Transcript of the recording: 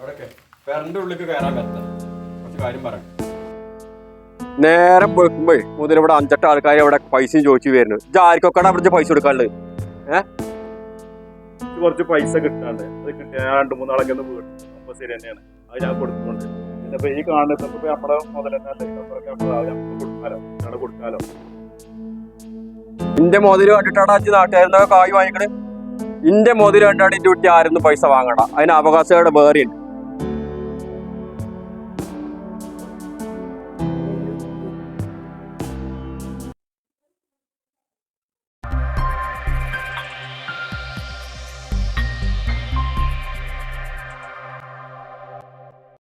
അവിടെയൊക്കെ. പേരന്റെ ഉള്ളിലേക്ക് കയറാൻ പറ്റാം കുറച്ച് കാര്യം പറയാം. നേരം വെക്കുമ്പോ മുതൽ ഇവിടെ അഞ്ചെട്ട് ആൾക്കാർ അവിടെ പൈസയും ചോദിച്ചു വരുന്നു. ആർക്കൊക്കെ അവിടെ പൈസ കൊടുക്കാനുള്ളത്? ഇത് കുറച്ച് പൈസ കിട്ടാണ്ട് അത് കിട്ടിയ രണ്ട് മൂന്നാളൊക്കെ ഒന്ന് അപ്പൊ ശരി തന്നെയാണ്. അത് ഞാൻ കൊടുക്കുന്നുണ്ട്. പിന്നെ ഇപ്പൊ ഈ കാണുന്നത് ഇപ്പൊ നമ്മുടെ മുതൽ തന്നെ കൊടുക്കാലോ. അവിടെ കൊടുക്കാലോ. ഇന്റെ മുതൽ കണ്ടിട്ടാണ് അച്ഛൻ നാട്ടുകാരുന്നൊക്കെ കായ് വാങ്ങിക്കണേ? ഇന്റെ മുതൽ കണ്ടാണ് ഇന്റെ കുട്ടി ആരൊന്നും പൈസ വാങ്ങണ്ട അതിന് അവകാശങ്ങളുടെ വേറെയുണ്ട്.